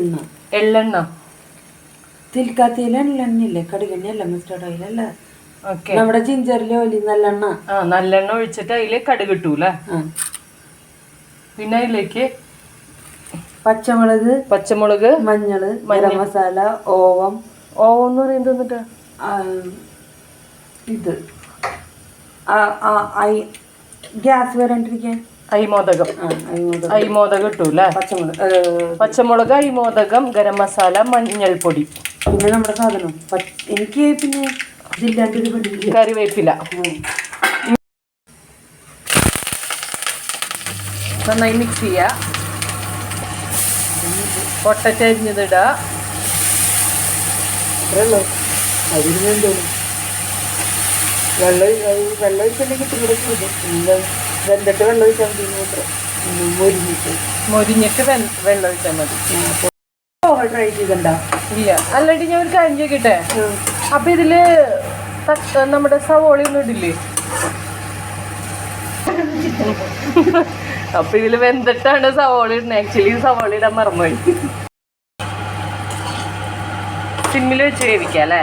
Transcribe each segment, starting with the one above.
എണ്ണ. എള്ളെണ്ണ. തിൽക്കാത്തിയിലെ എള്ളെണ്ണയില്ലേ? കടുകെണ്ണയല്ല മസ്റ്റർഡ് ഓയിൽ അല്ല? ഓക്കെ. നമ്മുടെ ജിഞ്ചറിലെ ഓലി നല്ലെണ്ണ. ആ നല്ലെണ്ണ ഒഴിച്ചിട്ട് അതിൽ കടുക് ഇട്ടൂല ആ. പിന്നെ അതിലേക്ക് പച്ചമുളക് പച്ചമുളക് മഞ്ഞൾ ഗരം മസാല ഓവം. ഓവം എന്ന് പറയുന്നത് എന്നിട്ട് ഇത്. ഗ്യാസ് വരാണ്ടിരിക്കാൻ. അരിമോദകം അരിമോദകം ഇട്ടൂല പച്ചമുളക് പച്ചമുളക് അരിമോദകം ഗരം മസാല മഞ്ഞൾപ്പൊടി പിന്നെ നമ്മുടെ സാധനം. എനിക്ക് പിന്നെ ഇതില്ലാണ്ട് ഒരു പണിയില്ല കറിവേപ്പില. നന്നായി മിക്സ് ചെയ്യുക പൊട്ടറ്റ് അരിഞ്ഞതിടുക വെള്ളം ഒഴി- വെള്ളം വെന്തിട്ട് വെള്ളം ഒഴിച്ചാൽ മതി മാത്രം. മൊരിഞ്ഞിട്ട്. മൊരിഞ്ഞിട്ട് വെള്ളം ഒഴിച്ചാൽ മതി. ട്രൈ ചെയ്തണ്ട ഇല്ല. അല്ലാണ്ട് ഞാൻ ഒരു കാര്യം ചോദിക്കട്ടെ? അപ്പൊ ഇതിൽ നമ്മുടെ സവോള ഒന്നും ഇടില്ലേ? അപ്പൊ ഇതിൽ വെന്തിട്ടാണ് സവോള ഇടുന്നത് ആക്ച്വലി സവോള ഇടാൻ മറന്നുപോയി. സിമ്മിൽ വെച്ച് വേവിക്കാം അല്ലേ?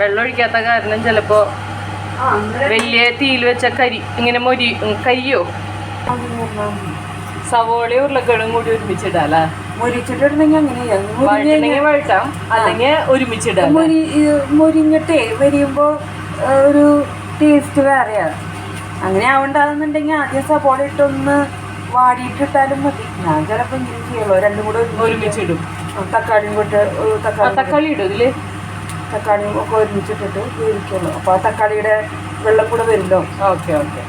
വെള്ളം ഒഴിക്കാത്ത കാരണം ചിലപ്പോ വലിയ തീയിൽ വെച്ച കരി ഇങ്ങനെ മൊരി കരിയോ? സവോളയും ഉരുളക്കിഴങ്ങും കൂടി ഒരുമിച്ചിടാം അല്ലേ വരുമ്പോ അല്ലെങ്കിൽ ഒരുമിച്ചിടാം മൊരിഞ്ഞിട്ടേ ഒരു ടേസ്റ്റ് വേറെയാ. അങ്ങനെ ആവണ്ടാകുന്നുണ്ടെങ്കിൽ ആദ്യം സവോള ഇട്ടൊന്ന് വാടിയിട്ടിട്ടാലും മതി. ഞാൻ ചിലപ്പോൾ ഇങ്ങനെ ചെയ്യുള്ളൂ. രണ്ടും കൂടെ ഒരുമിച്ചിടും. തക്കാളിയും കൂട്ട് തക്കാളി തക്കാളി ഇടും ഇതിൽ? തക്കാളിയും ഒക്കെ ഒരുമിച്ചിട്ടിട്ട് വേവിക്കുള്ളൂ അപ്പോൾ ആ തക്കാളിയുടെ വെള്ളം കൂടെ വരുമല്ലോ ഓക്കെ ഓക്കെ.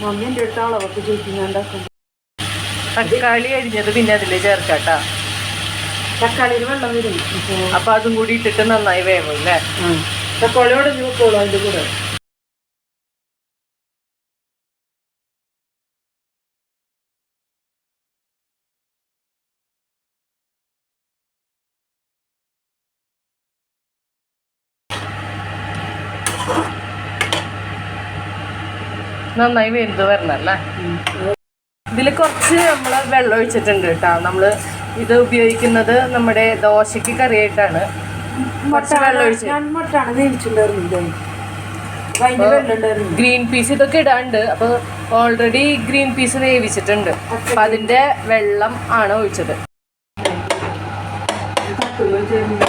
മമ്മീന്റെ അവർക്ക് അളവൊക്കെ ചോദിക്കും ഞാൻ ഉണ്ടാക്കും തക്കാളി അരിഞ്ഞത് പിന്നെ അതിൽ ചേർക്കാട്ടാ. തക്കാളിയിൽ വെള്ളം വരും. ഇപ്പോൾ അപ്പൊ അതും കൂടി ഇട്ടിട്ട് നന്നായി വേവും അല്ലേ? തക്കാളി ഉടഞ്ഞു അതിന്റെ കൂടെ? നന്നായി വെന്ത് വരണം അല്ലേ? ഇതിൽ കുറച്ച് നമ്മൾ വെള്ളം ഒഴിച്ചിട്ടുണ്ട് കേട്ടോ. നമ്മൾ ഇത് ഉപയോഗിക്കുന്നത് നമ്മുടെ ദോശയ്ക്ക് കറിയായിട്ടാണ്. കുറച്ച് വെള്ളം ഗ്രീൻ പീസ് ഇതൊക്കെ ഇടാണ്ട്. അപ്പൊ ഓൾറെഡി ഗ്രീൻ പീസ് വേവിച്ചിട്ടുണ്ട്. അപ്പൊ അതിന്റെ വെള്ളം ആണ് ഒഴിച്ചത്.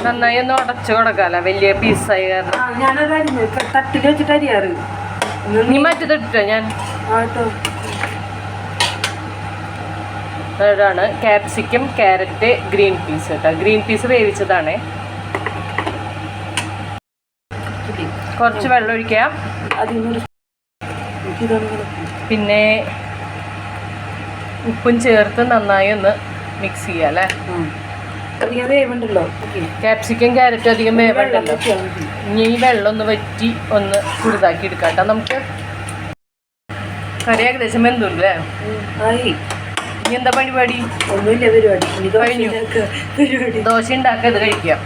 നന്നായി ഒന്ന് ഉടച്ചു കൊടുക്കാല്ല വലിയ പീസായി കാരണം. തട്ടിൽ വെച്ചിട്ട് അരിയാറ്. നീ മറ്റത് ഞാൻ? ആട്ടോ അതാണ് ക്യാപ്സിക്കം ക്യാരറ്റ് ഗ്രീൻ പീസ് കേട്ടോ. ഗ്രീൻ പീസ് വേവിച്ചതാണ്. കുറച്ച് വെള്ളം ഒഴിക്കാം പിന്നെ ഉപ്പും ചേർത്ത് നന്നായി ഒന്ന് മിക്സ് ചെയ്യാം അല്ലേ? അധികം വേവുണ്ടല്ലോ. ക്യാപ്സിക്കം ക്യാരറ്റും അധികം വേവണ്ടല്ലോ. വേണ്ടല്ലോ ഇനി ഈ വെള്ളം ഒന്ന് വറ്റി ഒന്ന് കുറുതാക്കി എടുക്കാം കേട്ടോ നമുക്ക് കറി ഏകദേശം വെന്തുണ്ടല്ലേ? ഇനി എന്താ പരിപാടി? ഒന്നുമില്ല പരിപാടി. കഴിഞ്ഞു. ദോശ ഉണ്ടാക്കുക കഴിക്കാം.